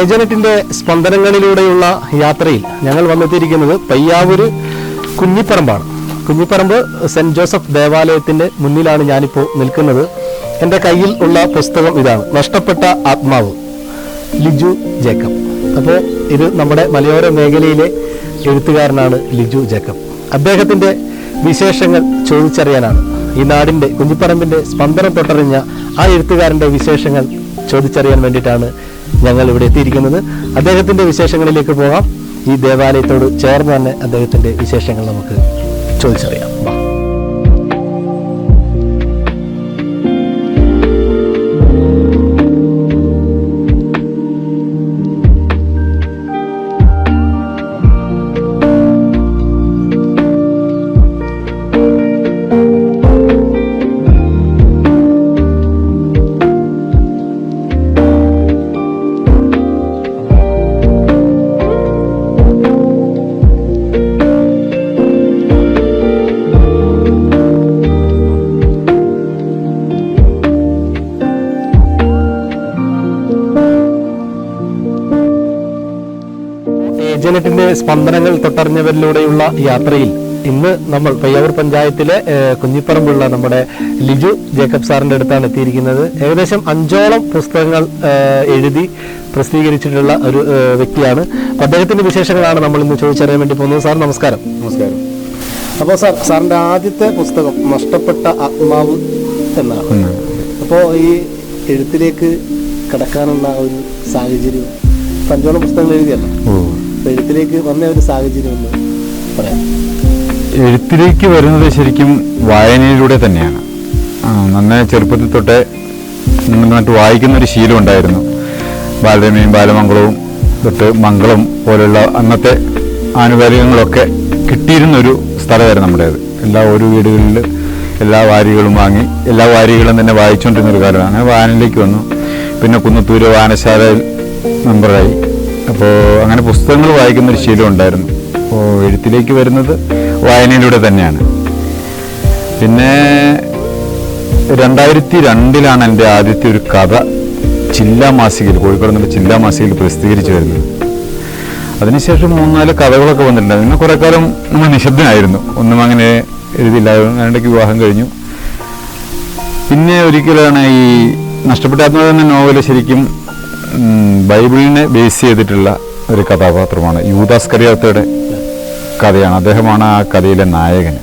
ഏജനറ്റിന്റെ സ്പന്ദനങ്ങളിലൂടെയുള്ള യാത്രയിൽ ഞങ്ങൾ വന്നെത്തിയിരിക്കുന്നത് പയ്യാവൂര് കുഞ്ഞിപ്പറമ്പാണ്. കുഞ്ഞിപ്പറമ്പ് സെന്റ് ജോസഫ് ദേവാലയത്തിന്റെ മുന്നിലാണ് ഞാനിപ്പോൾ നിൽക്കുന്നത്. എന്റെ കയ്യിൽ ഉള്ള പുസ്തകം ഇതാണ് നഷ്ടപ്പെട്ട ആത്മാവ് ലിജു ജേക്കബ്. അപ്പോൾ ഇത് നമ്മുടെ മലയോര മേഖലയിലെ എഴുത്തുകാരനാണ് ലിജു ജേക്കബ്. അദ്ദേഹത്തിന്റെ വിശേഷങ്ങൾ ചോദിച്ചറിയാനാണ് ഈ നാടിന്റെ കുഞ്ഞിപ്പറമ്പിന്റെ സ്പന്ദനം തൊട്ടറിഞ്ഞ ആ എഴുത്തുകാരന്റെ വിശേഷങ്ങൾ ചോദിച്ചറിയാൻ വേണ്ടിയിട്ടാണ് ഞങ്ങൾ ഇവിടെ എത്തിയിരിക്കുന്നത്. അദ്ദേഹത്തിന്റെ വിശേഷങ്ങളിലേക്ക് പോകാം. ഈ ദേവാലയത്തോട് ചേർന്ന് തന്നെ അദ്ദേഹത്തിന്റെ വിശേഷങ്ങൾ നമുക്ക് ചോദിച്ചറിയാം. സ്പന്ദനങ്ങൾ തൊട്ടറിഞ്ഞവരിലൂടെയുള്ള യാത്രയിൽ ഇന്ന് നമ്മൾ പയ്യാവൂർ പഞ്ചായത്തിലെ കുഞ്ഞിപ്പറമ്പുള്ള നമ്മുടെ ലിജു ജേക്കബ് സാറിന്റെ അടുത്താണ് എത്തിയിരിക്കുന്നത്. ഏകദേശം അഞ്ചോളം പുസ്തകങ്ങൾ എഴുതി പ്രസിദ്ധീകരിച്ചിട്ടുള്ള ഒരു വ്യക്തിയാണ്. അപ്പൊ അദ്ദേഹത്തിന്റെ വിശേഷങ്ങളാണ് നമ്മൾ ഇന്ന് ചോദിച്ചറിയാൻ വേണ്ടി പോകുന്നത്. സാർ നമസ്കാരം. നമസ്കാരം. അപ്പോൾ സാർ സാറിന്റെ ആദ്യത്തെ പുസ്തകം നഷ്ടപ്പെട്ട ആത്മാവ് എന്നാണ്. അപ്പോൾ ഈ എഴുത്തിലേക്ക് കടക്കാനുള്ള ഒരു സാഹചര്യം അഞ്ചോളം പുസ്തകങ്ങൾ എഴുതിയല്ലോ. എഴുത്തിലേക്ക് വന്ന ഒരു സാഹചര്യം ഒന്ന് പറയാം. എഴുത്തിലേക്ക് വരുന്നത് ശരിക്കും വായനയിലൂടെ തന്നെയാണ്. നന്നെ ചെറുപ്പത്തിൽ തൊട്ടേ നന്നായിട്ട് വായിക്കുന്ന ഒരു ശീലം ഉണ്ടായിരുന്നു. ബാലരമയും ബാലമംഗളവും തൊട്ട് മംഗളം പോലുള്ള അന്നത്തെ ആനുകാലികങ്ങളൊക്കെ കിട്ടിയിരുന്ന ഒരു സ്ഥലമായിരുന്നു നമ്മുടേത്. എല്ലാ ഓരോ വീടുകളിൽ എല്ലാ വാരികളും വാങ്ങി എല്ലാ വാരികളും തന്നെ വായിച്ചുകൊണ്ടിരുന്ന ഒരു കാലമാണ് വായനയിലേക്ക് വന്നു. പിന്നെ കുന്നത്തൂര് വായനശാലയിൽ മെമ്പറായി. അപ്പോൾ അങ്ങനെ പുസ്തകങ്ങൾ വായിക്കുന്ന ഒരു ശീലം ഉണ്ടായിരുന്നു. അപ്പോൾ എഴുത്തിലേക്ക് വരുന്നത് വായനയിലൂടെ തന്നെയാണ്. പിന്നെ രണ്ടായിരത്തി രണ്ടിലാണ് എന്റെ ആദ്യത്തെ ഒരു കഥ ചില്ലാ മാസികയിൽ കോഴിക്കോട് നിന്നുള്ള ചില്ലാ മാസികയിൽ പ്രസിദ്ധീകരിച്ചു വരുന്നത്. അതിനുശേഷം മൂന്നാൽ കഥകളൊക്കെ വന്നിട്ടുണ്ട്. കുറേ കാലം നമ്മൾ നിശബ്ദനായിരുന്നു. ഒന്നും അങ്ങനെ എഴുതിയില്ലായിരുന്നു രണ്ടേക്ക് വിവാഹം കഴിഞ്ഞു. പിന്നെ ഒരിക്കലാണ് ഈ നഷ്ടപ്പെട്ട ആത്മാവ് എന്ന നോവൽ ശരിക്കും ബൈബിളിനെ ബേസ് ചെയ്തിട്ടുള്ള ഒരു കഥാപാത്രമാണ് യൂദാസ് കരിയാത്തയുടെ കഥയാണ്. അദ്ദേഹമാണ് ആ കഥയിലെ നായകൻ.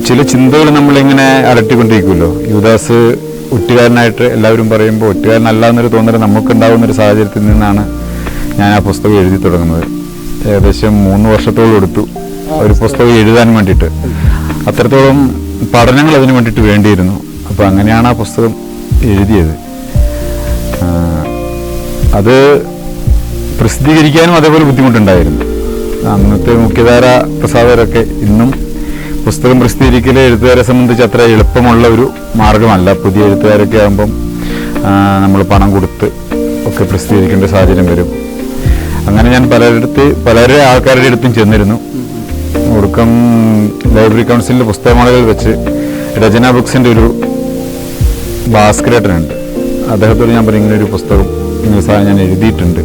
ചില ചിന്തകൾ നമ്മളിങ്ങനെ അലട്ടിക്കൊണ്ടിരിക്കുമല്ലോ. യൂദാസ് ഒറ്റുകാരനായിട്ട് എല്ലാവരും പറയുമ്പോൾ ഒറ്റുകാരനല്ല എന്നൊരു തോന്നൽ നമുക്കുണ്ടാകുന്ന ഒരു സാഹചര്യത്തിൽ നിന്നാണ് ഞാൻ ആ പുസ്തകം എഴുതി തുടങ്ങുന്നത്. ഏകദേശം മൂന്ന് വർഷത്തോളം എടുത്തു ഒരു പുസ്തകം എഴുതാൻ വേണ്ടിയിട്ട്. അത്രത്തോളം പഠനങ്ങൾ അതിന് വേണ്ടിയിട്ട് വേണ്ടിയിരുന്നു. അപ്പോൾ അങ്ങനെയാണ് ആ പുസ്തകം എഴുതിയത്. അത് പ്രസിദ്ധീകരിക്കാനും അതേപോലെ ബുദ്ധിമുട്ടുണ്ടായിരുന്നു. അന്നത്തെ മുഖ്യധാര പ്രസാധകരൊക്കെ ഇന്നും പുസ്തകം പ്രസിദ്ധീകരിക്കൽ എഴുത്തുകാരെ സംബന്ധിച്ച് അത്ര എളുപ്പമുള്ള ഒരു മാർഗമല്ല പുതിയ എഴുത്തുകാരൊക്കെ ആകുമ്പം നമ്മൾ പണം കൊടുത്ത് ഒക്കെ പ്രസിദ്ധീകരിക്കേണ്ട സാഹചര്യം വരും. അങ്ങനെ ഞാൻ പലരിടത്ത് പലരുടെ ആൾക്കാരുടെ അടുത്തും ചെന്നിരുന്നു. ഒടുക്കം ലൈബ്രറി കൗൺസിലിന്റെ പുസ്തകമാലകൾ വെച്ച് രചന ബുക്സിന്റെ ഒരു ഭാസ്കരേട്ടനുണ്ട്. അദ്ദേഹത്തോട് ഞാൻ പറഞ്ഞു ഇങ്ങനെ ഒരു പുസ്തകം സാധനം ഞാൻ എഴുതിയിട്ടുണ്ട്.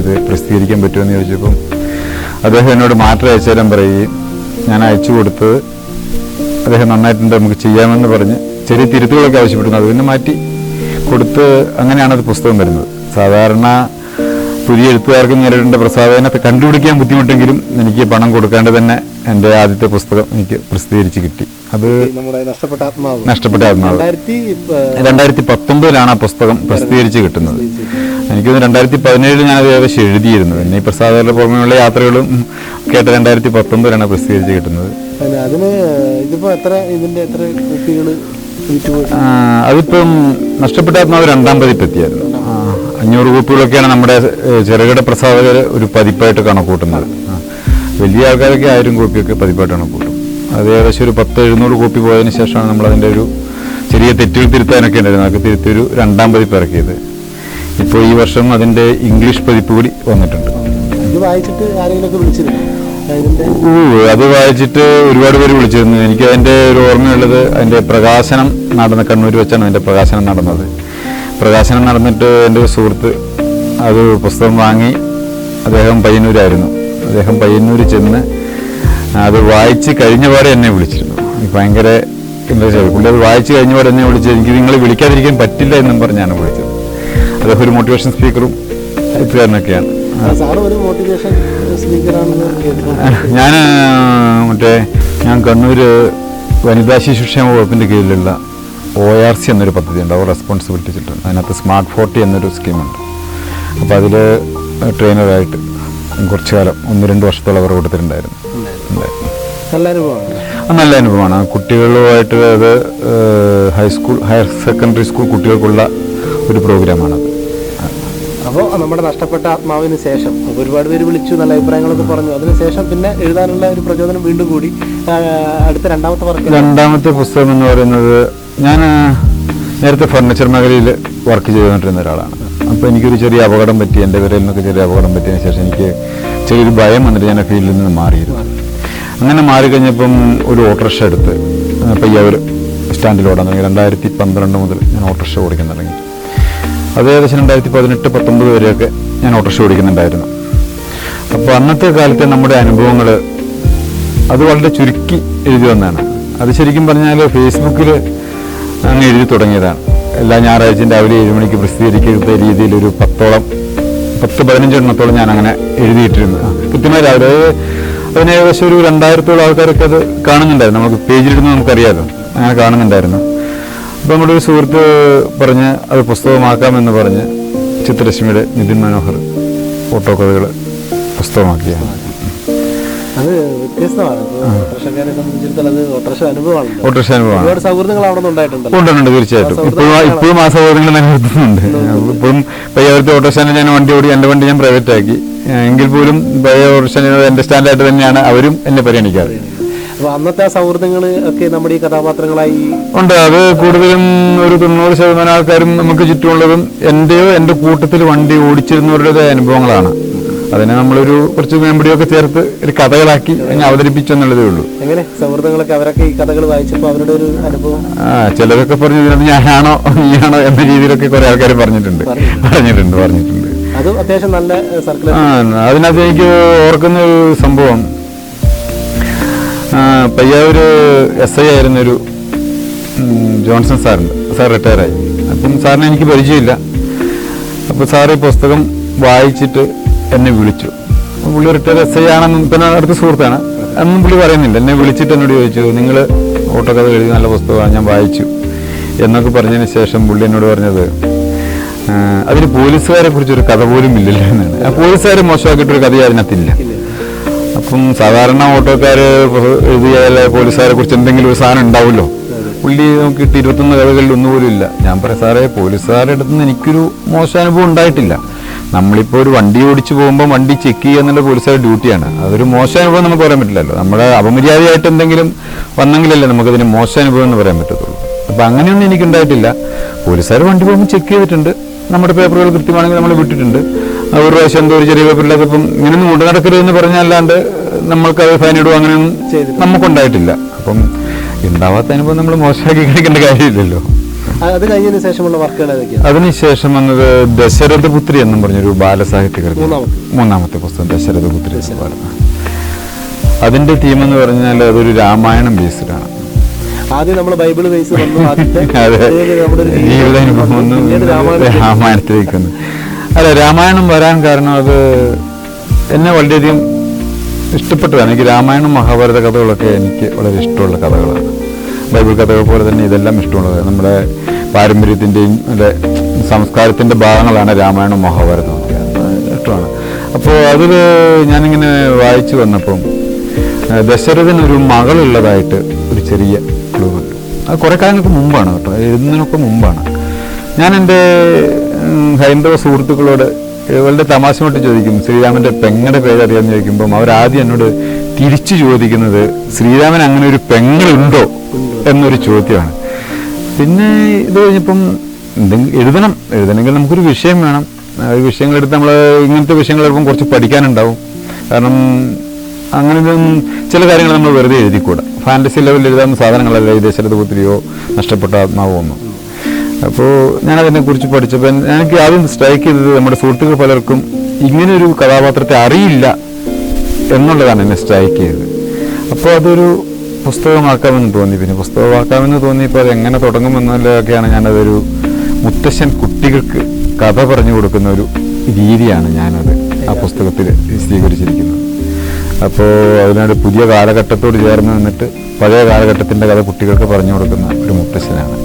ഇത് പ്രസിദ്ധീകരിക്കാൻ പറ്റുമെന്ന് ചോദിച്ചപ്പം അദ്ദേഹം എന്നോട് മാറ്റം അയച്ചു തരാൻ പറയുകയും ഞാൻ അയച്ചു കൊടുത്തത് അദ്ദേഹം നന്നായിട്ടുണ്ട് നമുക്ക് ചെയ്യാമെന്ന് പറഞ്ഞ് ചെറിയ തിരുത്തുകളൊക്കെ ആവശ്യപ്പെടുന്നു അത് പിന്നെ മാറ്റി കൊടുത്ത് അങ്ങനെയാണ് അത് പുസ്തകം വരുന്നത്. സാധാരണ പുതിയ എഴുത്തുകാർക്ക് നേരിടേണ്ട പ്രസാധനത്തെ കണ്ടുപിടിക്കാൻ ബുദ്ധിമുട്ടെങ്കിലും എനിക്ക് പണം കൊടുക്കാണ്ട് തന്നെ എന്റെ ആദ്യത്തെ പുസ്തകം എനിക്ക് പ്രസിദ്ധീകരിച്ച് കിട്ടി. അത് നഷ്ടപ്പെട്ട ആത്മാവ്. രണ്ടായിരത്തി പത്തൊമ്പതിലാണ് ആ പുസ്തകം പ്രസിദ്ധീകരിച്ച് കിട്ടുന്നത്. എനിക്കൊന്ന് രണ്ടായിരത്തി പതിനേഴിൽ ഞാനത് ഏകദേശം എഴുതിയിരുന്നു. പിന്നെ ഈ പ്രസാദകരുടെ പുറമെയുള്ള യാത്രകളും കേട്ട രണ്ടായിരത്തി പത്തൊമ്പതിലാണ് പ്രസിദ്ധീകരിച്ച് കിട്ടുന്നത്. അതിന് ഇതിപ്പോ എത്ര ഇതിന്റെ എത്ര കുപ്പികൾ അതിപ്പം നഷ്ടപ്പെട്ടാത്മാവ് രണ്ടാം പതിപ്പെത്തിയായിരുന്നു. അഞ്ഞൂറ് കോപ്പികളൊക്കെയാണ് നമ്മുടെ ചെറുകിട പ്രസാധകർ ഒരു പതിപ്പായിട്ട് കണക്കൂട്ടുന്നത്. വലിയ ആൾക്കാരൊക്കെ ആയിരം കോപ്പിയൊക്കെ പതിപ്പായിട്ട് കണക്കൂട്ടും. അത് ഏകദേശം ഒരു പത്ത് എഴുന്നൂറ് കോപ്പി പോയതിന് ശേഷമാണ് നമ്മളതിന്റെ ഒരു ചെറിയ തെറ്റുകൾ തിരുത്താനൊക്കെ ഉണ്ടായിരുന്നു അതൊക്കെ തിരുത്തി ഒരു രണ്ടാം പതിപ്പ് ഇറക്കിയത്. ഇപ്പോൾ ഈ വർഷം അതിന്റെ ഇംഗ്ലീഷ് പതിപ്പ് കൂടി വന്നിട്ടുണ്ട്. ഇത് വായിച്ചിട്ട് വിളിച്ചിരുന്നു? അത് വായിച്ചിട്ട് ഒരുപാട് പേര് വിളിച്ചിരുന്നു. എനിക്ക് അതിന്റെ ഒരു ഓർമ്മയുള്ളത് അതിന്റെ പ്രകാശനം നടന്ന കണ്ണൂർ വെച്ചാണ് അതിന്റെ പ്രകാശനം നടന്നത്. പ്രകാശനം നടന്നിട്ട് എന്റെ ഒരു സുഹൃത്ത് അത് പുസ്തകം വാങ്ങി അദ്ദേഹം പയ്യന്നൂരായിരുന്നു. അദ്ദേഹം പയ്യന്നൂർ ചെന്ന് അത് വായിച്ച് കഴിഞ്ഞ പാടെ എന്നെ വിളിച്ചിരുന്നു. ഭയങ്കര എന്താ ആയി പുള്ളി അത് വായിച്ച് കഴിഞ്ഞ പാടെ എന്നെ വിളിച്ച് എനിക്ക് നിങ്ങൾ വിളിക്കാതിരിക്കാൻ പറ്റില്ല എന്നും പറഞ്ഞാണ് വിളിച്ചത്. അദ്ദേഹം ഒരു മോട്ടിവേഷൻ സ്പീക്കറും എഴുത്തുകാരനൊക്കെയാണ്. ഞാൻ മറ്റേ ഞാൻ കണ്ണൂർ വനിതാ ശിശുക്ഷേമ വകുപ്പിന്റെ കീഴിലുള്ള ഒ ആർ സി എന്നൊരു പദ്ധതി ഉണ്ട് അവർ റെസ്പോൺസിബിലിറ്റി ചിൽഡ്രൻ അതിനകത്ത് സ്മാർട്ട് ഫോർട്ടി എന്നൊരു സ്കീമുണ്ട് അപ്പോൾ അതിൽ ട്രെയിനറായിട്ട് കുറച്ച് കാലം ഒന്ന് രണ്ട് വർഷത്തോളം അവർ കൊടുത്തിട്ടുണ്ടായിരുന്നു. നല്ല അനുഭവമാണ്. നല്ല അനുഭവമാണ്. കുട്ടികളുമായിട്ട് അത് ഹൈസ്കൂൾ ഹയർ സെക്കൻഡറി സ്കൂൾ കുട്ടികൾക്കുള്ള ഒരു പ്രോഗ്രാമാണത് അപ്പോൾ നമ്മുടെ നഷ്ടപ്പെട്ട ആത്മാവിന് ശേഷം ഒരുപാട് പേര് വിളിച്ചു നല്ല അഭിപ്രായങ്ങളൊക്കെ പറഞ്ഞു. അതിനുശേഷം പിന്നെ എഴുതാനുള്ള ഒരു പ്രചോദനം വീണ്ടും കൂടി അടുത്ത രണ്ടാമത്തെ വർക്ക് രണ്ടാമത്തെ പുസ്തകം എന്ന് പറയുന്നത് ഞാൻ നേരത്തെ ഫർണിച്ചർ മേഖലയിൽ വർക്ക് ചെയ്തുകൊണ്ടിരുന്ന ഒരാളാണ്. അപ്പോൾ എനിക്കൊരു ചെറിയ അപകടം പറ്റി എന്റെ വിരലിൽ നിന്നൊക്കെ ചെറിയ അപകടം പറ്റിയതിന് ശേഷം എനിക്ക് ചെറിയൊരു ഭയം വന്നിട്ട് ഞാൻ ആ ഫീൽഡിൽ നിന്ന് മാറിയിരുന്നു. അങ്ങനെ മാറിക്കഴിഞ്ഞപ്പം ഒരു ഓട്ടോറിക്ഷ എടുത്ത് പയ്യാവൂർ സ്റ്റാൻഡിൽ ഓടാൻ തുടങ്ങി രണ്ടായിരത്തി പന്ത്രണ്ട് മുതൽ ഞാൻ ഓട്ടോറിക്ഷ ഓടിക്കാൻ തുടങ്ങി. അത് ഏകദേശം രണ്ടായിരത്തി പതിനെട്ട് പത്തൊമ്പത് വരെയൊക്കെ ഞാൻ ഓട്ടോറിക്ഷ ഓടിക്കുന്നുണ്ടായിരുന്നു. അപ്പോൾ അന്നത്തെ കാലത്തെ നമ്മുടെ അനുഭവങ്ങൾ അത് വളരെ ചുരുക്കി എഴുതി വന്നതാണ്. അത് ശരിക്കും പറഞ്ഞാൽ ഫേസ്ബുക്കിൽ അങ്ങ് എഴുതി തുടങ്ങിയതാണ്. എല്ലാ ഞായറാഴ്ചയും രാവിലെ ഏഴ് മണിക്ക് പ്രസിദ്ധീകരിക്കുന്ന രീതിയിൽ ഒരു പത്തോളം പത്ത് പതിനഞ്ചെണ്ണത്തോളം ഞാൻ അങ്ങനെ എഴുതിയിട്ടിരുന്നു. കൃത്യമായി രാവിലെ അതിന് ഏകദേശം ഒരു രണ്ടായിരത്തോളം ആൾക്കാരൊക്കെ അത് കാണുന്നുണ്ടായിരുന്നു. നമുക്ക് പേജിലിടുന്നത് നമുക്കറിയാമല്ലോ അങ്ങനെ കാണുന്നുണ്ടായിരുന്നു. അപ്പോൾ നമ്മുടെ ഒരു സുഹൃത്ത് പറഞ്ഞ് അത് പുസ്തകമാക്കാമെന്ന് പറഞ്ഞ് ചിത്രശ്മിയുടെ നിതിൻ മനോഹർ ഫോട്ടോ കഥകൾ പുസ്തകമാക്കിയാണ് അത് വ്യത്യസ്തമാണ്. ഇപ്പോൾ ഓട്ടോറിക്ഷക്കാരെ സംബന്ധിച്ചിടത്തോളം അത് ഓട്ടോറിക്ഷ അനുഭവമാണല്ലോ. ഓട്ടോറിക്ഷ അനുഭവമാണ്. ഒരുപാട് സൗഹൃദങ്ങൾ അവിടെ ഉണ്ടുണ്ട് തീർച്ചയായിട്ടും. ഇപ്പോഴും ഇപ്പോഴും ആ സൗഹൃദങ്ങൾ നിലനിർത്തുന്നുണ്ട്. ഇപ്പോഴും പയ്യാവരത്തെ ഓട്ടോസ്റ്റാൻഡിൽ ഞാൻ വണ്ടി ഓടി എന്റെ വണ്ടി ഞാൻ പ്രൈവറ്റ് ആക്കി എങ്കിൽ പോലും പയ്യ ഓട്ടോസ്റ്റാൻഡിൽ എന്റെ സ്റ്റാൻഡായിട്ട് തന്നെയാണ് അവരും എന്നെ പരിഗണിക്കാറ്. അപ്പോൾ അന്നത്തെ ആ സൗഹൃദങ്ങൾ ഒക്കെ നമ്മുടെ ഈ കഥാപാത്രങ്ങളായി ഉണ്ട്. അത് കൂടുതലും ഒരു തൊണ്ണൂറ് ശതമാനം ആൾക്കാരും നമുക്ക് ചുറ്റുമുള്ളതും എന്റെയോ എന്റെ കൂട്ടത്തിൽ വണ്ടി ഓടിച്ചിരുന്നവരുടെ അനുഭവങ്ങളാണ്. അതിനെ നമ്മളൊരു കുറച്ച് മെമ്പടിയൊക്കെ ചേർത്ത് ഒരു കഥകളാക്കി അവതരിപ്പിച്ചു എന്നുള്ളതേ ഉള്ളൂ. എങ്ങനെ? സൗഹൃദങ്ങളൊക്കെ അവരൊക്കെ ഈ കഥകൾ വായിച്ചപ്പോൾ അവരുടെ ഒരു അനുഭവം? ആ ചിലരൊക്കെ പറഞ്ഞു ഇതിനകത്ത് ഞാനാണോ നീയാണോ എന്ന രീതിയിലൊക്കെ കുറെ ആൾക്കാർ പറഞ്ഞിട്ടുണ്ട്. പറഞ്ഞിട്ടുണ്ട്. പറഞ്ഞിട്ടുണ്ട് അത് അത്യാവശ്യം നല്ല സർക്കിൾ ആ അതിനകത്ത് എനിക്ക് ഓർക്കുന്ന ഒരു സംഭവം ആ, പയ്യാവൂര് എസ് ഐ ആയിരുന്നൊരു ജോൺസൺ സാറുണ്ട്. സാർ റിട്ടയറായി അപ്പം സാറിനെ എനിക്ക് പരിചയമില്ല. അപ്പോൾ സാർ ഈ പുസ്തകം വായിച്ചിട്ട് എന്നെ വിളിച്ചു. പുള്ളി റിട്ടയർ എസ് ഐ ആണെന്നും പിന്നെ അടുത്ത സുഹൃത്താണ്. അന്നും പുള്ളി പറയുന്നില്ല എന്നെ വിളിച്ചിട്ട് എന്നോട് ചോദിച്ചു നിങ്ങൾ ഓട്ടോക്കഥ എഴുതി നല്ല പുസ്തകമാണ് ഞാൻ വായിച്ചു. എന്നൊക്കെ പറഞ്ഞതിന് ശേഷം പുള്ളി എന്നോട് പറഞ്ഞത് അതിന് പോലീസുകാരെ കുറിച്ചൊരു കഥ പോലും ഇല്ലല്ലോ എന്നാണ്. ആ പോലീസുകാരെ മോശമാക്കിയിട്ടൊരു കഥ അതിനകത്തില്ല. അപ്പം സാധാരണ ഓട്ടോക്കാർ എഴുതിയാൽ പോലീസുകാരെ കുറിച്ച് എന്തെങ്കിലും ഒരു സാധനം ഉണ്ടാവുമല്ലോ? പുള്ളി നോക്കിയിട്ട് ഇരുപത്തൊന്ന് കഥകളിൽ ഒന്നുപോലും ഇല്ല. ഞാൻ പറയാം സാറേ പോലീസുകാരുടെ അടുത്ത് നിന്ന് എനിക്കൊരു മോശാനുഭവം ഉണ്ടായിട്ടില്ല. നമ്മളിപ്പോൾ ഒരു വണ്ടി ഓടിച്ചു പോകുമ്പോൾ വണ്ടി ചെക്ക് ചെയ്യുക എന്നുള്ള പോലീസുകാരുടെ ഡ്യൂട്ടിയാണ് അതൊരു മോശാനുഭവം നമുക്ക് പറയാൻ പറ്റില്ലല്ലോ. നമ്മുടെ അപമര്യാദയായിട്ട് എന്തെങ്കിലും വന്നെങ്കിലല്ലേ നമുക്കതിന് മോശാനുഭവം എന്ന് പറയാൻ പറ്റത്തുള്ളൂ. അപ്പം അങ്ങനെയൊന്നും എനിക്കുണ്ടായിട്ടില്ല. പോലീസുകാർ വണ്ടി പോകുമ്പോൾ ചെക്ക് ചെയ്തിട്ടുണ്ട്. നമ്മുടെ പേപ്പറുകൾ കൃത്യമാണെങ്കിൽ നമ്മൾ വിട്ടിട്ടുണ്ട്. ഒരു പ്രാവശ്യം എന്തോ ഒരു ചെറിയ പേപ്പറില്ലാത്തപ്പം ഇങ്ങനെയൊന്നും കൊണ്ടു നടക്കരുതെന്ന് പറഞ്ഞല്ലാണ്ട് നമ്മൾക്ക് അത് ഫൈൻ ഇടുക അങ്ങനെയൊന്നും ചെയ്ത് നമുക്കുണ്ടായിട്ടില്ല. അപ്പം ഉണ്ടാവാത്ത അനുഭവം നമ്മൾ മോശമാക്കി കഴിക്കേണ്ട കാര്യമില്ലല്ലോ. അത് കഴിഞ്ഞതിന് ശേഷമുള്ള വർക്കുകൾ ഏതൊക്കെയാണ് അതിനുശേഷം വന്നത് ദശരഥപുത്രി എന്നും പറഞ്ഞൊരു ബാലസാഹിത്യ കൃതി. മൂന്നാമത്തെ. പുസ്തകം ദശരഥപുത്രി അതിന്റെ തീം എന്ന് പറഞ്ഞാൽ അതൊരു രാമായണം ബേസ്ഡ് ആണ്. ആദ്യം നമ്മൾ ബൈബിൾ ബേസ് വന്നു രാമായണത്തിലേക്ക് വന്നു. അല്ല രാമായണം വരാൻ കാരണം അത് എന്നെ വളരെയധികം ഇഷ്ടപ്പെട്ടതാണ് എനിക്ക് രാമായണം മഹാഭാരത കഥകളൊക്കെ എനിക്ക് വളരെ ഇഷ്ടമുള്ള കഥകളാണ്. ബൈബിൾ കഥകൾ പോലെ തന്നെ ഇതെല്ലാം ഇഷ്ടമുള്ളത് നമ്മുടെ പാരമ്പര്യത്തിന്റെയും അല്ലെ സംസ്കാരത്തിന്റെ ഭാഗങ്ങളാണ് രാമായണം മഹാഭാരതം ഒക്കെ. ഇഷ്ടമാണ്. അപ്പോൾ അതിൽ ഞാനിങ്ങനെ വായിച്ചു വന്നപ്പം ദശരഥനൊരു മകളുള്ളതായിട്ട് ഒരു ചെറിയ ക്ലൂ അത് കുറേ കാലങ്ങൾക്ക് മുമ്പാണ് കേട്ടോ. എഴുതുന്നതിനൊക്കെ മുമ്പാണ്. ഞാൻ എന്റെ ഹൈന്ദവ സുഹൃത്തുക്കളോട് ഏഹ് തമാശ തമാശമായിട്ട് ചോദിക്കും ശ്രീരാമന്റെ പെങ്ങളുടെ പേരറിയാന്ന് ചോദിക്കുമ്പം അവരാദ്യം എന്നോട് തിരിച്ചു ചോദിക്കുന്നത് ശ്രീരാമൻ അങ്ങനെ ഒരു പെങ്ങളുണ്ടോ എന്നൊരു ചോദ്യമാണ്. പിന്നെ ഇത് കഴിഞ്ഞപ്പം എന്തെങ്കിലും എഴുതണം എഴുതണമെങ്കിൽ നമുക്കൊരു വിഷയം വേണം. ഒരു വിഷയങ്ങളെടുത്ത് നമ്മൾ ഇങ്ങനത്തെ വിഷയങ്ങൾ എടുക്കുമ്പോൾ കുറച്ച് പഠിക്കാനുണ്ടാവും. കാരണം അങ്ങനെ ചില കാര്യങ്ങൾ നമ്മൾ വെറുതെ എഴുതിക്കൂടാ. ഫാന്റസി ലെവലിൽ എഴുതാവുന്ന സാധനങ്ങളല്ല ഈ ദശരഥപുത്രിയോ നഷ്ടപ്പെട്ട ആത്മാവോ ഒന്നും. അപ്പോൾ ഞാനതിനെക്കുറിച്ച് പഠിച്ചപ്പോൾ എനിക്ക് ആദ്യം സ്ട്രൈക്ക് ചെയ്തത് നമ്മുടെ സുഹൃത്തുക്കൾ പലർക്കും ഇങ്ങനൊരു കഥാപാത്രത്തെ അറിയില്ല എന്നുള്ളതാണ് എന്നെ സ്ട്രൈക്ക് ചെയ്തത്. അപ്പോൾ അതൊരു പുസ്തകമാക്കാമെന്ന് തോന്നി. പിന്നെ പുസ്തകമാക്കാമെന്ന് തോന്നിയപ്പോൾ അത് എങ്ങനെ തുടങ്ങുമെന്നുള്ളതൊക്കെയാണ് ഞാനതൊരു മുത്തശ്ശൻ കുട്ടികൾക്ക് കഥ പറഞ്ഞു കൊടുക്കുന്ന ഒരു രീതിയാണ് ഞാനത് ആ പുസ്തകത്തിൽ സ്വീകരിച്ചിരിക്കുന്നത് അപ്പോൾ അതിനോട് പുതിയ കാലഘട്ടത്തോട് ചേർന്ന് നിന്നിട്ട് പഴയ കാലഘട്ടത്തിന്റെ കഥ കുട്ടികൾക്ക് പറഞ്ഞു കൊടുക്കുന്ന ഒരു മുത്തശ്ശനാണ്.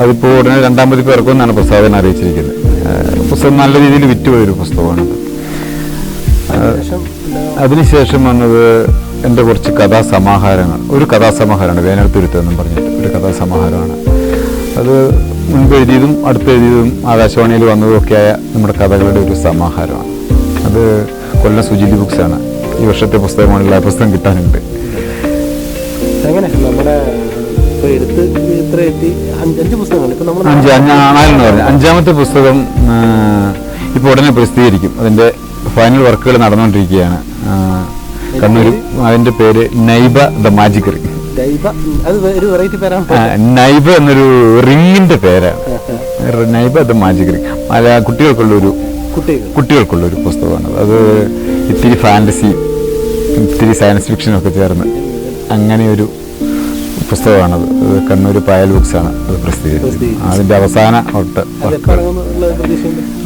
അതിപ്പോൾ ഉടനെ രണ്ടാം പതിപ്പ് ഇറക്കുമെന്നാണ് പ്രസാദന അറിയിച്ചിരിക്കുന്നത്. പുസ്തകം നല്ല രീതിയിൽ വിറ്റുപോയൊരു പുസ്തകമാണ് അതിനുശേഷം വന്നത് എന്റെ കുറച്ച് കഥാസമാഹാരങ്ങൾ. ഒരു കഥാസമാഹാരമാണ് വേനൽത്തുരുത്ത് എന്നും പറഞ്ഞിട്ട് ഒരു കഥാസമാഹാരമാണ്. അത് മുൻപ് എഴുതിയതും അടുത്ത് എഴുതിയതും ആകാശവാണിയിൽ വന്നതും ഒക്കെയായ നമ്മുടെ കഥകളുടെ ഒരു സമാഹാരമാണ്. അത് കൊല്ലം സുജിലി ബുക്സാണ്. ഈ വർഷത്തെ പുസ്തകമാണ് ആ പുസ്തകം കിട്ടാനുണ്ട്. എങ്ങനെ? നമ്മുടെ എടുത്ത് ഇത്ര എത്തി. അഞ്ച് പുസ്തകങ്ങൾ ഇപ്പൊ നമ്മൾ പറഞ്ഞു. അഞ്ചാമത്തെ പുസ്തകം ഇപ്പോൾ ഉടനെ പ്രസിദ്ധീകരിക്കും. അതിന്റെ ഫൈനൽ വർക്കുകൾ നടന്നുകൊണ്ടിരിക്കുകയാണ്. കണ്ണൂർ അതിന്റെ പേര് Naiba the magic ring. Naiba എന്നൊരു റിങ്ങിന്റെ പേരാണ്. Naiba the magic ring. മല കുട്ടികൾക്കുള്ള ഒരു കുട്ടികൾക്കുള്ള ഒരു പുസ്തകമാണ്. അത് ഇത്തിരി ഫാന്റസി ഇത്തിരി സയൻസ് ഫിക്ഷനൊക്കെ ഒക്കെ ചേർന്ന് അങ്ങനെ ഒരു പുസ്തകമാണത് അത്. കണ്ണൂർ പായൽ ബുക്സാണ് അത് പ്രസിദ്ധീകരിച്ചത്. അതിന്റെ അവസാന ഒട്ട്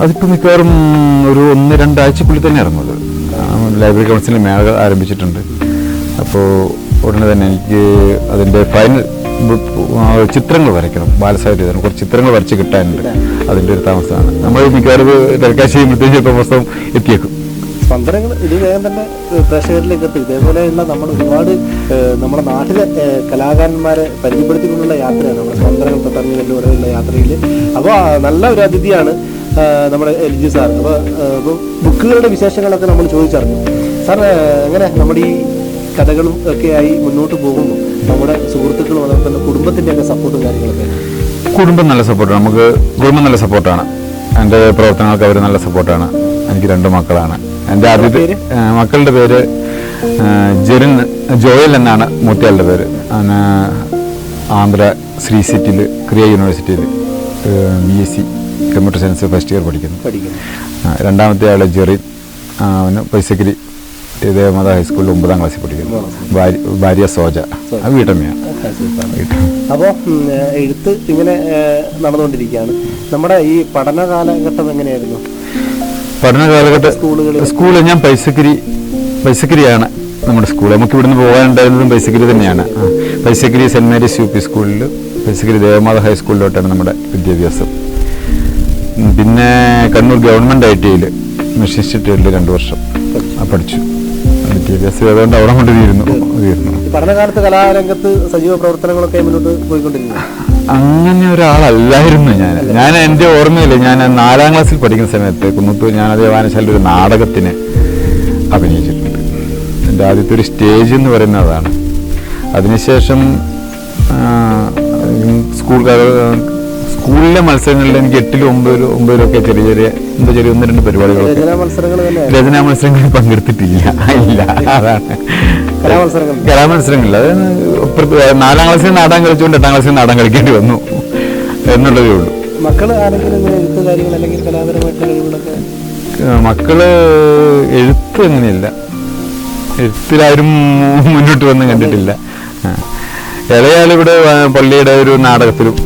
അതിപ്പോൾ മിക്കവാറും ഒരു ഒന്ന് രണ്ടാഴ്ചക്കുള്ളിൽ തന്നെ ഇറങ്ങുന്നത് ലൈബ്രറി കൗൺസിലിന്റെ മേള ആരംഭിച്ചിട്ടുണ്ട്. അപ്പോൾ ഉടനെ തന്നെ എനിക്ക് അതിന്റെ ഫൈനൽ ചിത്രങ്ങൾ വരയ്ക്കണം. ബാലസാഹിത്യം കുറച്ച് ചിത്രങ്ങൾ വരച്ച് കിട്ടാനുണ്ട്. അതിന്റെ ഒരു താമസമാണ്. നമ്മൾ മിക്കവാറും ടെലികാസ്റ്റ് ചെയ്യുമ്പോഴത്തേക്ക് ചിലപ്പോൾ പുസ്തകം എത്തിയേക്കും. സ്പന്ദനങ്ങൾ ഇത് വേഗം തന്നെ പ്രേക്ഷകരിലേക്ക് എത്തും ഇതേപോലെയുള്ള നമ്മൾ ഒരുപാട് നമ്മുടെ നാട്ടിലെ കലാകാരന്മാരെ പരിചയപ്പെടുത്തിക്കൊണ്ടുള്ള യാത്രയാണ് നമ്മുടെ സ്പന്ദനങ്ങൾ തൊട്ടറിഞ്ഞ് വരെയുള്ള യാത്രയിൽ. അപ്പോൾ നല്ല ഒരു അതിഥിയാണ് നമ്മുടെ എൽ ജി സാർ അപ്പോൾ അപ്പോൾ ബുക്കുകളുടെ വിശേഷങ്ങളൊക്കെ നമ്മൾ ചോദിച്ചറിഞ്ഞു. സാർ എങ്ങനെ നമ്മുടെ ഈ കഥകളും ഒക്കെ ആയി മുന്നോട്ട് പോകുന്നു? നമ്മുടെ സുഹൃത്തുക്കളും അതുപോലെ തന്നെ കുടുംബത്തിന്റെ ഒക്കെ സപ്പോർട്ടും കാര്യങ്ങളൊക്കെ. കുടുംബം നല്ല സപ്പോർട്ടാണ് നമുക്ക് കുടുംബം നല്ല സപ്പോർട്ടാണ്. എന്റെ പ്രവർത്തനങ്ങൾക്ക് അവർ നല്ല സപ്പോർട്ടാണ്. എനിക്ക് രണ്ട് മക്കളാണ്. എന്റെ ആദ്യത്തെ മക്കളുടെ പേര് ജെറിൻ ജോയൽ എന്നാണ് മൂത്തയാളുടെ പേര്. ആന്ധ്ര ശ്രീ സിറ്റിയിൽ ക്രിയ യൂണിവേഴ്സിറ്റിയിൽ B S C computer science first year പഠിക്കുന്നു. രണ്ടാമത്തെ ആൾ ജെറിൻ. അവന് പൈസക്കിരി ദേവമാത ഹൈസ്കൂളിൽ ഒമ്പതാം ക്ലാസ്സിൽ പഠിക്കുന്നു. ഭാര്യ ഭാര്യ സോജ. ആ വീട്ടമ്മയാണ് അപ്പോൾ എഴുത്ത് ഇങ്ങനെ നടന്നുകൊണ്ടിരിക്കുകയാണ്. നമ്മുടെ ഈ പഠന കാലഘട്ടം എങ്ങനെയായിരുന്നു? പഠന കാലഘട്ട സ്കൂൾ ഞാൻ പൈസക്കിരി പൈസക്കിരിയാണ് നമ്മുടെ സ്കൂൾ നമുക്ക് ഇവിടുന്ന് പോകാനുണ്ടായിരുന്നതും പൈസക്കിരി തന്നെയാണ്. Paisakary saint Mary's U P സ്കൂളിൽ പൈസക്കിരി ദേവമാത ഹൈസ്കൂളിലോട്ടാണ് നമ്മുടെ വിദ്യാഭ്യാസം. പിന്നെ കണ്ണൂർ ഗവൺമെന്റ് ഐ ടി ഐയിൽ മിഷൻ ഇൻസ്റ്റിറ്റ്യൂട്ടിൽ രണ്ട് വർഷം പഠിച്ചു. വിദ്യാഭ്യാസം അതുകൊണ്ട് അവിടെ കൊണ്ട് തീരുന്നു തീരുന്നു പഠനകാലത്ത് കലാരംഗത്ത് സജീവ പ്രവർത്തനങ്ങളൊക്കെ മുന്നോട്ട് പോയിക്കൊണ്ടിരുന്നു. അങ്ങനെ ഒരാളല്ലായിരുന്നു ഞാൻ. ഞാൻ എന്റെ ഓർമ്മയില്ല ഞാൻ നാലാം ക്ലാസ്സിൽ പഠിക്കുന്ന സമയത്ത് കുന്നത്തൂർ ഞാൻ അതേ വായനശാലയിൽ ഒരു നാടകത്തിന് അഭിനയിച്ചിട്ടുണ്ട്. എന്റെ ആദ്യത്തെ ഒരു സ്റ്റേജ് എന്ന് പറയുന്നത് അതാണ്. അതിനുശേഷം സ്കൂൾ സ്കൂളിലെ മത്സരങ്ങളിൽ എനിക്ക് എട്ടിലും ഒമ്പതിലും ഒമ്പതിലും ഒക്കെ ചെറിയ ചെറിയ എന്താ ചെറിയ ഒന്ന് രണ്ട് പരിപാടികളൊക്കെ. രചനാ മത്സരങ്ങളിൽ പങ്കെടുത്തിട്ടില്ല. ഇല്ല. അതാണ്. കലാമത്സരങ്ങളില്ല അത് നാലാം ക്ലാസ്സിൽ നാടകം കളിച്ചുകൊണ്ട് എട്ടാം ക്ലാസ്സിൽ നാടകം കളിക്കേണ്ടി വന്നു. എന്നുള്ളതേ ഉള്ളൂ. മക്കൾ മക്കൾ എഴുത്ത് അങ്ങനെയില്ല. എഴുത്തിലാരും മുന്നോട്ട് വന്ന് കണ്ടിട്ടില്ല. ഇളയാളിവിടെ പള്ളിയുടെ ഒരു നാടകത്തിലും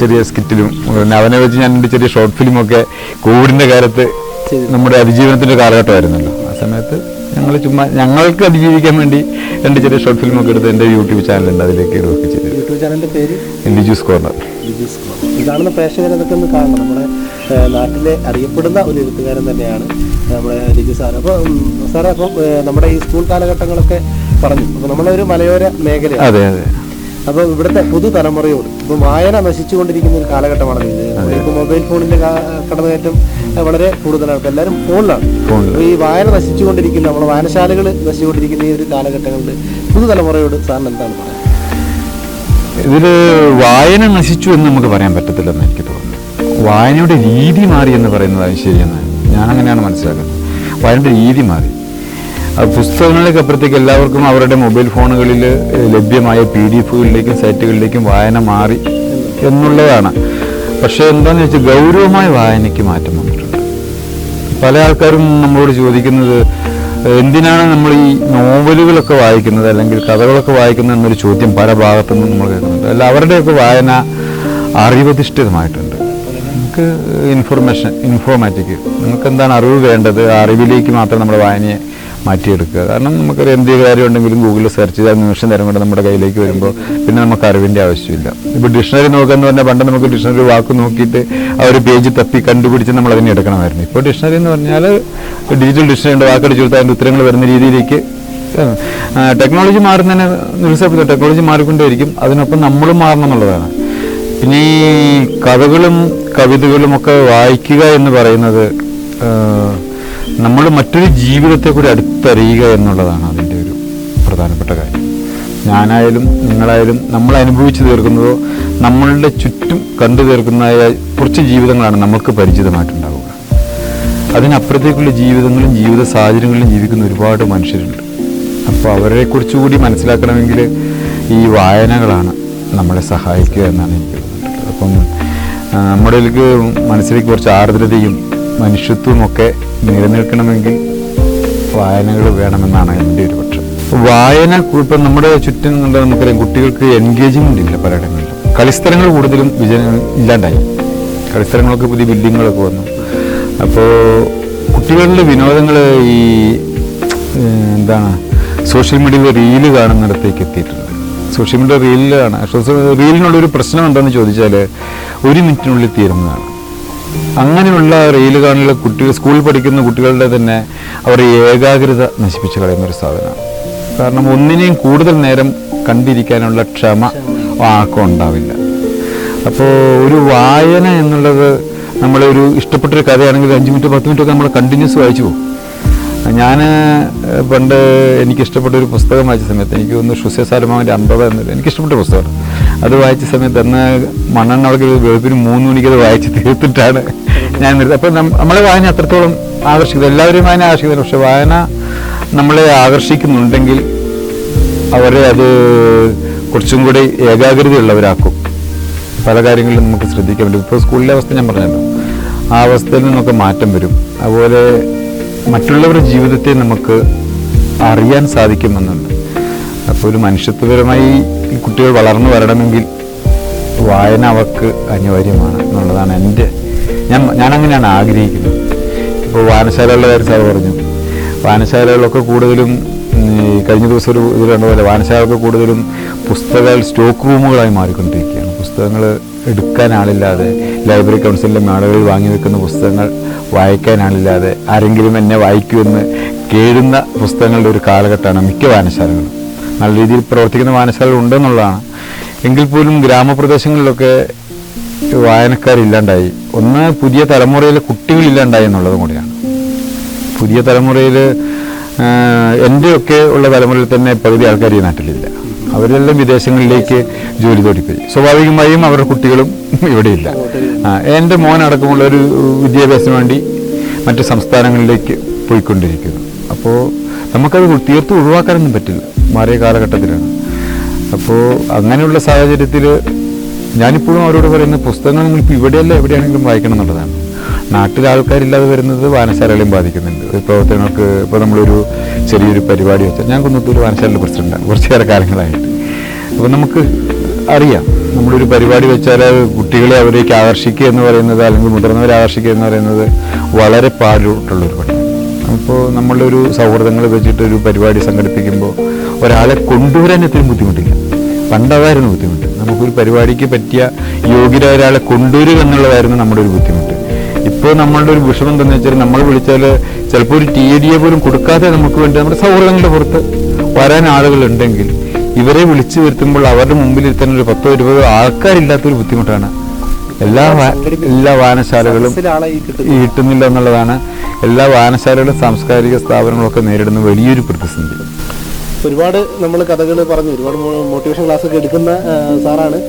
ചെറിയ സ്കിറ്റിലും പിന്നെ അവനെ വെച്ച് ഞാൻ എന്റെ ചെറിയ ഷോർട്ട് ഫിലിമൊക്കെ കോവിഡിന്റെ കാലത്ത്. നമ്മുടെ അതിജീവനത്തിന്റെ കാലഘട്ടമായിരുന്നല്ലോ. ആ സമയത്ത് ഞങ്ങൾ ചുമ്മാ ഞങ്ങൾക്ക് അതിജീവിക്കാൻ വേണ്ടി രണ്ട് ചെറിയ ഷോർട്ട് ഫിലിമൊക്കെ എടുത്ത് എന്റെ യൂട്യൂബ് ചാനലുണ്ട് അതിലേക്ക് ഇടുകയൊക്കെ ചെയ്തു. യൂട്യൂബ് ചാനലിന്റെ പേര്? ലിജൂസ് കോർണർ ലിജീസ് കോർണർ പ്രേക്ഷകർ അതൊക്കെ ഒന്ന് കാണണം. നമ്മുടെ നാട്ടിലെ അറിയപ്പെടുന്ന ഒരു എഴുത്തുകാരൻ തന്നെയാണ് നമ്മുടെ ലിജു സാർ അപ്പോൾ സാറേ അപ്പം നമ്മുടെ ഈ സ്കൂൾ കാലഘട്ടങ്ങളൊക്കെ പറഞ്ഞു. അപ്പോൾ നമ്മളൊരു മലയോര മേഖലയാണ്. അതെ അതെ. അപ്പോൾ ഇവിടുത്തെ പുതുതലമുറയോട് ഇപ്പൊ വായന നശിച്ചുകൊണ്ടിരിക്കുന്ന ഒരു കാലഘട്ടമാണ് ഇത്. ഇപ്പോൾ മൊബൈൽ ഫോണിന്റെ കടന്നുകയറ്റം വളരെ കൂടുതലാണ് എല്ലാവരും ഫോണിലാണ്. ഈ വായന നശിച്ചുകൊണ്ടിരിക്കുന്ന നമ്മുടെ വായനശാലകൾ നശിച്ചുകൊണ്ടിരിക്കുന്ന ഈ ഒരു കാലഘട്ടങ്ങളിൽ പുതുതലമുറയോട് സാറിന് എന്താണ് പറയുന്നത് ഇതിൽ വായന നശിച്ചു എന്ന് നമുക്ക് പറയാൻ പറ്റത്തില്ലെന്ന് എനിക്ക് തോന്നുന്നു. വായനയുടെ രീതി മാറി എന്ന് പറയുന്നത് ശരിയെന്ന് ഞാൻ അങ്ങനെയാണ് മനസ്സിലാക്കുന്നത്. വായനയുടെ രീതി മാറി. പുസ്തകങ്ങളിലേക്ക് അപ്പുറത്തേക്ക് എല്ലാവർക്കും അവരുടെ മൊബൈൽ ഫോണുകളിൽ ലഭ്യമായ പി ഡി എഫുകളിലേക്കും സൈറ്റുകളിലേക്കും വായന മാറി എന്നുള്ളതാണ്. പക്ഷേ എന്താണെന്ന് വെച്ചാൽ ഗൗരവമായ വായനയ്ക്ക് മാറ്റം പല ആൾക്കാരും നമ്മളോട് ചോദിക്കുന്നത് എന്തിനാണ് നമ്മൾ ഈ നോവലുകളൊക്കെ വായിക്കുന്നത് അല്ലെങ്കിൽ കഥകളൊക്കെ വായിക്കുന്നത് എന്നൊരു ചോദ്യം പല ഭാഗത്തു നിന്നും നമ്മൾ കേൾക്കുന്നുണ്ട്. അല്ല അവരുടെയൊക്കെ വായന അറിവധിഷ്ഠിതമായിട്ടുണ്ട്. നമുക്ക് ഇൻഫർമേഷൻ ഇൻഫോർമാറ്റിക് നമുക്ക് എന്താണ് അറിവ് വേണ്ടത്? അറിവിലേക്ക് മാത്രം നമ്മുടെ വായനയെ മാറ്റിയെടുക്കുക. കാരണം നമുക്കൊരു എന്ത് കാര്യം ഉണ്ടെങ്കിലും ഗൂഗിളിൽ സെർച്ച് ചെയ്താൽ നിമിഷം നേരം കൊണ്ട് നമ്മുടെ കയ്യിലേക്ക് വരുമ്പോൾ പിന്നെ നമുക്ക് അറിവിന്റെ ആവശ്യമില്ല. ഇപ്പോൾ ഡിക്ഷണറി നോക്കുകയെന്ന് പറഞ്ഞാൽ പണ്ട് നമുക്ക് ഡിക്ഷണറി വാക്ക് നോക്കിയിട്ട് ആ ഒരു പേജ് തപ്പി കണ്ടുപിടിച്ച് നമ്മൾ അതിനെ എടുക്കണമായിരുന്നു. ഇപ്പോൾ ഡിക്ഷണറി എന്ന് പറഞ്ഞാൽ ഡിജിറ്റൽ ഡിക്ഷണറി ഉണ്ട്. വാക്കടിച്ച് കൊടുത്താൽ അതിന്റെ ഉത്തരങ്ങൾ വരുന്ന രീതിയിലേക്ക് ടെക്നോളജി മാറുന്നതിന് നിരുത്സാഹപ്പെടുത്തുക ടെക്നോളജി മാറിക്കൊണ്ടേയിരിക്കും. അതിനൊപ്പം നമ്മളും മാറണം എന്നുള്ളതാണ്. പിന്നെ ഈ കഥകളും കവിതകളും ഒക്കെ വായിക്കുക എന്ന് പറയുന്നത് നമ്മൾ മറ്റൊരു ജീവിതത്തെ കൂടി അടുത്തറിയുക എന്നുള്ളതാണ് അതിന്റെ ഒരു പ്രധാനപ്പെട്ട കാര്യം. ഞാനായാലും നിങ്ങളായാലും നമ്മൾ അനുഭവിച്ചു തീർക്കുന്നതോ നമ്മളുടെ ചുറ്റും കണ്ടു തീർക്കുന്നതായ കുറച്ച് ജീവിതങ്ങളാണ് നമുക്ക് പരിചിതമായിട്ടുണ്ടാവുക. അതിനപ്പുറത്തേക്കുള്ള ജീവിതങ്ങളും ജീവിത സാഹചര്യങ്ങളിലും ജീവിക്കുന്ന ഒരുപാട് മനുഷ്യരുണ്ട്. അപ്പോൾ അവരെ കുറിച്ചുകൂടി മനസ്സിലാക്കണമെങ്കിൽ ഈ വായനകളാണ് നമ്മളെ സഹായിക്കുക എന്നാണ് എനിക്ക് തോന്നുന്നത്. അപ്പം നമ്മുടെ മനസ്സിലേക്ക് കുറച്ച് ആർദ്രതയും മനുഷ്യത്വവും ഒക്കെ നിലനിൽക്കണമെങ്കിൽ വായനകൾ വേണമെന്നാണ് എന്റെ ഒരു പക്ഷം. വായന ഇപ്പം നമ്മുടെ ചുറ്റും നമ്മുടെ നമുക്കറിയാം. കുട്ടികൾക്ക് എൻഗേജ്മെന്റ് ഇല്ല പലയിടങ്ങളിലും. കളിസ്ഥലങ്ങൾ കൂടുതലും വിജയ ഇല്ലാണ്ടായി. കളിസ്ഥലങ്ങളൊക്കെ പുതിയ ബിൽഡിങ്ങുകളൊക്കെ വന്നു. അപ്പോൾ കുട്ടികളുടെ വിനോദങ്ങൾ ഈ എന്താണ് സോഷ്യൽ മീഡിയയിൽ റീൽ കാണുന്നിടത്തേക്ക് എത്തിയിട്ടുണ്ട്. Social media റീലിലാണ്. റീലിനുള്ളൊരു പ്രശ്നം എന്താണെന്ന് ചോദിച്ചാൽ ഒരു മിനിറ്റിനുള്ളിൽ തീരുന്നതാണ്. അങ്ങനെയുള്ള റീൽ കാണുന്ന കുട്ടികൾ സ്കൂളിൽ പഠിക്കുന്ന കുട്ടികളുടെ തന്നെ അവരുടെ ഏകാഗ്രത നശിപ്പിച്ച് കളയുന്ന ഒരു സാധനമാണ്. കാരണം ഒന്നിനെയും കൂടുതൽ നേരം കണ്ടിരിക്കാനുള്ള ക്ഷമ ആർക്കും ഉണ്ടാവില്ല. അപ്പോൾ ഒരു വായന എന്നുള്ളത് നമ്മളൊരു ഇഷ്ടപ്പെട്ടൊരു കഥയാണെങ്കിൽ അഞ്ച് മിനിറ്റ് പത്ത് മിനിറ്റ് ഒക്കെ നമ്മൾ കണ്ടിന്യൂസ് വായിച്ചു പോകും. ഞാൻ പണ്ട് എനിക്കിഷ്ടപ്പെട്ട ഒരു പുസ്തകം വായിച്ച സമയത്ത് എനിക്ക് ഒന്ന് ഷുസെ സാലമാവിന്റെ അമ്പത് എന്നൊരു എനിക്കിഷ്ടപ്പെട്ട പുസ്തകമാണ്. അത് വായിച്ച സമയത്ത് അന്ന് മണ്ണെണ്ണ വിളക്ക് വെളുപ്പിന് മൂന്ന് മണിക്ക് അത് വായിച്ച് തീർത്തിട്ടാണ് ഞാൻ നിർത്തി അപ്പം നമ്മളെ വായന അത്രത്തോളം ആകർഷിക്കുന്നത് എല്ലാവരും വായന ആകർഷിക്കുന്നത് പക്ഷെ വായന നമ്മളെ ആകർഷിക്കുന്നുണ്ടെങ്കിൽ അവരെ അത് കുറച്ചും കൂടി ഏകാഗ്രതയുള്ളവരാക്കും. പല കാര്യങ്ങളിലും നമുക്ക് ശ്രദ്ധിക്കാൻ പറ്റും. ഇപ്പോൾ സ്കൂളിലെ അവസ്ഥ ഞാൻ പറഞ്ഞല്ലോ. ആ അവസ്ഥയിൽ നിന്നൊക്കെ മാറ്റം വരും. അതുപോലെ മറ്റുള്ളവരുടെ ജീവിതത്തെ നമുക്ക് അറിയാൻ സാധിക്കുമെന്നുണ്ട്. അപ്പോൾ ഒരു മനുഷ്യത്വപരമായി കുട്ടികൾ വളർന്നു വരണമെങ്കിൽ വായന അവർക്ക് അനിവാര്യമാണ് എന്നുള്ളതാണ് എന്റെ ഞാൻ ഞാൻ അങ്ങനെയാണ് ആഗ്രഹിക്കുന്നത്. ഇപ്പോൾ വായനശാലകളുടെ കാര്യം സാർ പറഞ്ഞു. വായനശാലകളിലൊക്കെ കൂടുതലും കഴിഞ്ഞ ദിവസം ഒരു ഇത് കണ്ട പോലെ വായനശാലകളൊക്കെ കൂടുതലും പുസ്തകങ്ങൾ സ്റ്റോക്ക് റൂമുകളായി മാറിക്കൊണ്ടിരിക്കുകയാണ്. പുസ്തകങ്ങൾ എടുക്കാൻ ആളില്ലാതെ ലൈബ്രറി കൗൺസിലിന്റെ മേളകളിൽ വാങ്ങി വെക്കുന്ന പുസ്തകങ്ങൾ വായിക്കാനാണില്ലാതെ ആരെങ്കിലും എന്നെ വായിക്കുമെന്ന് കേഴുന്ന പുസ്തകങ്ങളുടെ ഒരു കാലഘട്ടമാണ് മിക്ക വായനശാലകളും. നല്ല രീതിയിൽ പ്രവർത്തിക്കുന്ന വായനശാലകൾ ഉണ്ടെന്നുള്ളതാണ്. എങ്കിൽ പോലും ഗ്രാമപ്രദേശങ്ങളിലൊക്കെ വായനക്കാരില്ലാണ്ടായി. ഒന്ന് പുതിയ തലമുറയിലെ കുട്ടികളില്ലാണ്ടായി എന്നുള്ളതും കൂടിയാണ്. പുതിയ തലമുറയിൽ എന്റെയൊക്കെ ഉള്ള തലമുറയിൽ തന്നെ പകുതി ആൾക്കാർ ഈ നാട്ടിലില്ല. അവരെല്ലാം വിദേശങ്ങളിലേക്ക് ജോലി തോടിപ്പോയി. സ്വാഭാവികമായും അവരുടെ കുട്ടികളും ഇവിടെയില്ല. എന്റെ മോനടക്കമുള്ള ഒരു വിദ്യാഭ്യാസത്തിന് വേണ്ടി മറ്റു സംസ്ഥാനങ്ങളിലേക്ക് പോയിക്കൊണ്ടിരിക്കുന്നു. അപ്പോൾ നമുക്കത് തീർത്ത് ഒഴിവാക്കാനൊന്നും പറ്റില്ല. മാറിയ കാലഘട്ടത്തിലാണ്. അപ്പോൾ അങ്ങനെയുള്ള സാഹചര്യത്തിൽ ഞാനിപ്പോഴും അവരോട് പറയുന്ന പുസ്തകങ്ങൾ നിങ്ങൾക്ക് ഇവിടെയല്ല എവിടെയാണെങ്കിലും വായിക്കണം എന്നുള്ളതാണ്. നാട്ടിൽ ആൾക്കാരില്ലാതെ വരുന്നത് വായനശാലകളെയും ബാധിക്കുന്നുണ്ട്. ഒരു പ്രവർത്തനങ്ങൾക്ക് ഇപ്പോൾ നമ്മളൊരു ചെറിയൊരു പരിപാടി വെച്ചാൽ ഞാൻ കുന്നത്തൂർ വായനശാലയുടെ പ്രസിഡന്റാണ് കുറച്ചേറെ കാലങ്ങളായിട്ട്. അപ്പോൾ നമുക്ക് അറിയാം. നമ്മളൊരു പരിപാടി വെച്ചാൽ കുട്ടികളെ അവരേക്ക് ആകർഷിക്കുക എന്ന് പറയുന്നത് അല്ലെങ്കിൽ മുതിർന്നവരെ ആകർഷിക്കുക എന്ന് പറയുന്നത് വളരെ പാടുള്ളൊരു പണിയാണ്. അപ്പോൾ നമ്മളൊരു സൗഹൃദങ്ങൾ വെച്ചിട്ട് ഒരു പരിപാടി സംഘടിപ്പിക്കുമ്പോൾ ഒരാളെ കൊണ്ടുവരാൻ എത്രയും ബുദ്ധിമുട്ടില്ല. പണ്ടതായിരുന്നു ബുദ്ധിമുട്ട്. നമുക്കൊരു പരിപാടിക്ക് പറ്റിയ യോഗ്യരായ ഒരാളെ കൊണ്ടുവരിക എന്നുള്ളതായിരുന്നു നമ്മുടെ ഒരു ബുദ്ധിമുട്ട്. ഇപ്പോൾ നമ്മളുടെ ഒരു വിഷമം എന്താണെന്ന് വെച്ചാൽ നമ്മൾ വിളിച്ചാൽ ചിലപ്പോൾ ഒരു ടി എ ഡിയെ പോലും കൊടുക്കാതെ നമുക്ക് വേണ്ടി നമ്മുടെ സൗഹൃദങ്ങളുടെ പുറത്ത് വരാൻ ആളുകളുണ്ടെങ്കിൽ ഇവരെ വിളിച്ചു വരുത്തുമ്പോൾ അവരുടെ മുമ്പിൽ ഇരുത്താൻ ഒരു പത്തോ ഇരുപതോ ആൾക്കാരില്ലാത്തൊരു ബുദ്ധിമുട്ടാണ്. എല്ലാ എല്ലാ വായനശാലകളും കിട്ടുന്നില്ല എന്നുള്ളതാണ്. എല്ലാ വായനശാലകളും സാംസ്കാരിക സ്ഥാപനങ്ങളൊക്കെ നേരിടുന്ന വലിയൊരു പ്രതിസന്ധി. ഒരുപാട് നമ്മൾ കഥകൾ പറഞ്ഞു ഒരുപാട് മോട്ടിവേഷൻ ക്ലാസ് ഒക്കെ എടുക്കുന്ന സാറാണ്.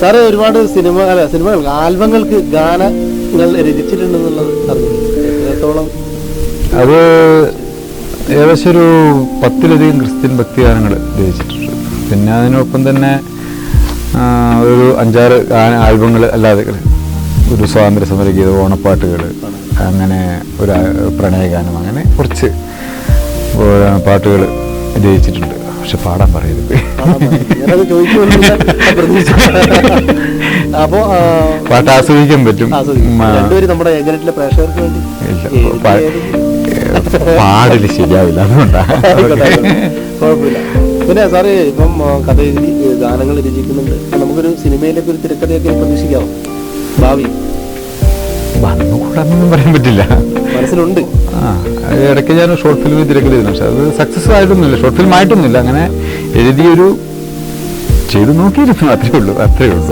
സാറ് ഒരുപാട് സിനിമ അല്ല സിനിമകൾ ആൽബങ്ങൾക്ക് അത് ഏകദേശം ഒരു പത്തിലധികം ക്രിസ്ത്യൻ ഭക്തിഗാനങ്ങൾ രചിച്ചിട്ടുണ്ട്. പിന്നെ അതിനൊപ്പം തന്നെ ഒരു അഞ്ചാറ് ഗാന ആൽബങ്ങൾ അല്ലാതെ ഒരു സ്വാതന്ത്ര്യ സമര ഗീതം ഓണപ്പാട്ടുകൾ അങ്ങനെ ഒരു പ്രണയഗാനം അങ്ങനെ കുറച്ച് പാട്ടുകൾ രചിച്ചിട്ടുണ്ട്. പക്ഷെ പാടാൻ പറയരുത്. അപ്പോ പാട്ട് ആസ്വദിക്കാൻ പറ്റും. പാടിൽ നമ്മുടെ പ്രേക്ഷകർക്ക് വേണ്ടി ശരിയാവില്ല അതുകൊണ്ടാണ്. കുഴപ്പമില്ല. പിന്നെ സാറേ ഇപ്പം കഥ എഴുതി ഗാനങ്ങൾ രചിക്കുന്നുണ്ട്. നമുക്കൊരു സിനിമയിലേക്ക് ഒരു തിരക്കഥയൊക്കെ പ്രതീക്ഷിക്കാവും ഭാവി. വന്നുകൂടാന്നൊന്നും പറയാൻ പറ്റില്ല. മനസ്സിലുണ്ട്. ആ ഇടയ്ക്ക് ഞാൻ ഷോർട്ട് ഫിലിം തിരക്കിലിരുന്നു പക്ഷെ അത് സക്സസ് ആയിട്ടൊന്നുമില്ല. ഷോർട്ട് ഫിലിം ആയിട്ടൊന്നുമില്ല. അങ്ങനെ എഴുതിയൊരു ചെയ്തു നോക്കിയിരുന്നു. അത്രേ ഉള്ളൂ. അത്രേ ഉള്ളൂ.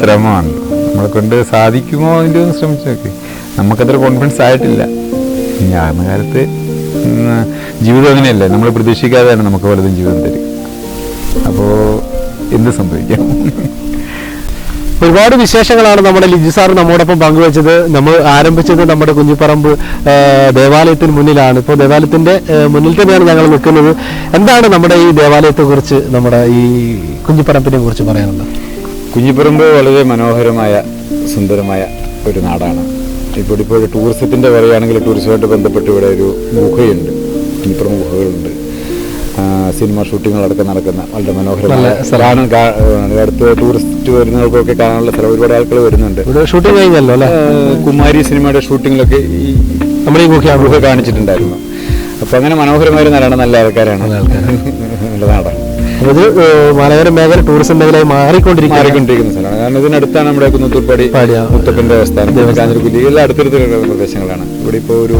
ശ്രമമാണ്. നമ്മളെ കൊണ്ട് സാധിക്കുമോ അതിന്റെ ഒന്ന് ശ്രമിച്ചു നോക്കി. നമുക്കത്ര കോൺഫിഡൻസ് ആയിട്ടില്ല. ഞാൻ കാലത്ത് ജീവിതം അങ്ങനെയല്ല. നമ്മൾ പ്രതീക്ഷിക്കാതെയാണ് നമുക്ക് പലതും ജീവിതം തരും അപ്പോൾ എന്ത് സംഭവിക്കാം? ഒരുപാട് വിശേഷങ്ങളാണ് നമ്മുടെ ലിജി സാർ നമ്മോടൊപ്പം പങ്കുവച്ചത്. നമ്മൾ ആരംഭിച്ചത് നമ്മുടെ കുഞ്ഞിപ്പറമ്പ് ദേവാലയത്തിന് മുന്നിലാണ്. ഇപ്പോൾ ദേവാലയത്തിന്റെ മുന്നിൽ തന്നെയാണ് ഞങ്ങൾ നിൽക്കുന്നത്. എന്താണ് നമ്മുടെ ഈ ദേവാലയത്തെ കുറിച്ച് നമ്മുടെ ഈ കുഞ്ഞിപ്പറമ്പിനെ കുറിച്ച് പറയാനുള്ളത്? കുഞ്ഞിപ്പറമ്പ് വളരെ മനോഹരമായ സുന്ദരമായ ഒരു നാടാണ്. ഇപ്പോൾ ഇപ്പോൾ ടൂറിസത്തിന്റെ പറയുകയാണെങ്കിൽ ടൂറിസവുമായിട്ട് ബന്ധപ്പെട്ട് ഇവിടെ ഒരു ഗുഹയുണ്ട്. കുഞ്ഞിപ്പറമ്പ് ഗുഹകളുണ്ട്. സിനിമ ഷൂട്ടിങ്ങുകളടക്കം നടക്കുന്ന വളരെ മനോഹരമായ സ്ഥലമാണ്. അടുത്ത് ടൂറിസ്റ്റ് വരുന്നവർക്കൊക്കെ കാണാനുള്ള സ്ഥലം ഒരുപാട് ആൾക്കാർ വരുന്നുണ്ട്. ഷൂട്ടിംഗ് കഴിഞ്ഞല്ലോ അല്ലേ? കുമാരി സിനിമയുടെ ഷൂട്ടിങ്ങിലൊക്കെ ഈ നമ്മുടെ ഈ മുഖ്യ ഗുഹ കാണിച്ചിട്ടുണ്ടായിരുന്നു. അപ്പോൾ അങ്ങനെ മനോഹരമായ നല്ലതാണ് നല്ല ആൾക്കാരാണ്. നല്ല നാടാണ് ഇത് മലയോര മേഖല ടൂറിസം മേഖലയായി മാറിക്കൊണ്ടിരിക്കുകയാണ്. മാറിക്കൊണ്ടിരിക്കുന്ന സ്ഥലമാണ്. കാരണം ഇതിനടുത്താണ് നമ്മുടെ കുന്നത്തൂർപ്പടി പാടിയ മുത്തപ്പന്റെ ദേവസ്ഥാനം. കാഞ്ഞിരക്കുല്ലി എല്ലാം അടുത്തടുത്തുള്ള പ്രദേശങ്ങളാണ്. ഇവിടെ ഇപ്പോൾ ഒരു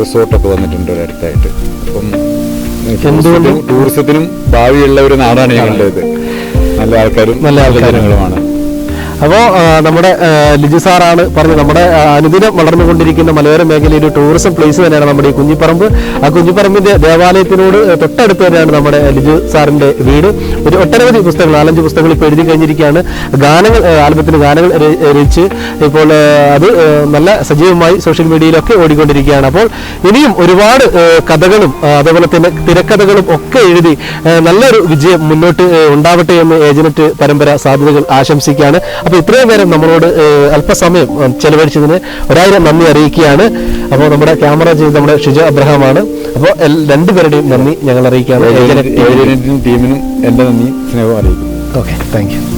റിസോർട്ടൊക്കെ വന്നിട്ടുണ്ട് ഒരു അടുത്തായിട്ട് അപ്പം എന്തുകൊണ്ടും ടൂറിസത്തിനും- ഭാവിയുള്ള ഒരു നാടാണ് ഞങ്ങളുടേത് നല്ല ആൾക്കാരും നല്ല ആൾക്കാരും. അപ്പോൾ നമ്മുടെ ലിജു സാറാണ് പറഞ്ഞത്. നമ്മുടെ അനുദിനം വളർന്നുകൊണ്ടിരിക്കുന്ന മലയോര മേഖലയിൽ ടൂറിസം പ്ലേസ് തന്നെയാണ് നമ്മുടെ ഈ കുഞ്ഞിപ്പറമ്പ്. ആ കുഞ്ഞിപ്പറമ്പിന്റെ ദേവാലയത്തിനോട് തൊട്ടടുത്ത് തന്നെയാണ് നമ്മുടെ ലിജു സാറിന്റെ വീട്. ഒരു ഒട്ടനവധി പുസ്തകങ്ങൾ നാലഞ്ച് പുസ്തകങ്ങൾ ഇപ്പോൾ എഴുതി കഴിഞ്ഞിരിക്കുകയാണ്. ഗാനങ്ങൾ ആൽബത്തിന് ഗാനങ്ങൾ രചിച്ച് ഇപ്പോൾ അത് നല്ല സജീവമായി സോഷ്യൽ മീഡിയയിലൊക്കെ ഓടിക്കൊണ്ടിരിക്കുകയാണ്. അപ്പോൾ ഇനിയും ഒരുപാട് കഥകളും അതേപോലെ തന്നെ തിരക്കഥകളും ഒക്കെ എഴുതി നല്ലൊരു വിജയം മുന്നോട്ട് ഉണ്ടാവട്ടെ എന്ന് ഏജനറ്റ് പരമ്പര സാധ്യതകൾ ആശംസിക്കുകയാണ്. അപ്പോൾ ഇത്രയും നേരം നമ്മളോട് അല്പസമയം ചെലവഴിച്ചതിന് ഒരായിരം നന്ദി അറിയിക്കുകയാണ് അപ്പോൾ നമ്മുടെ ക്യാമറ ചെയ്ത് നമ്മുടെ ഷിജ അബ്രഹാമാണ് അപ്പോൾ രണ്ടുപേരുടെയും നന്ദി ഞങ്ങൾ അറിയിക്കുകയാണ് ടീമിനും എന്റെ നന്ദി സ്നേഹം അറിയിക്കുന്നു ഓക്കെ താങ്ക് യു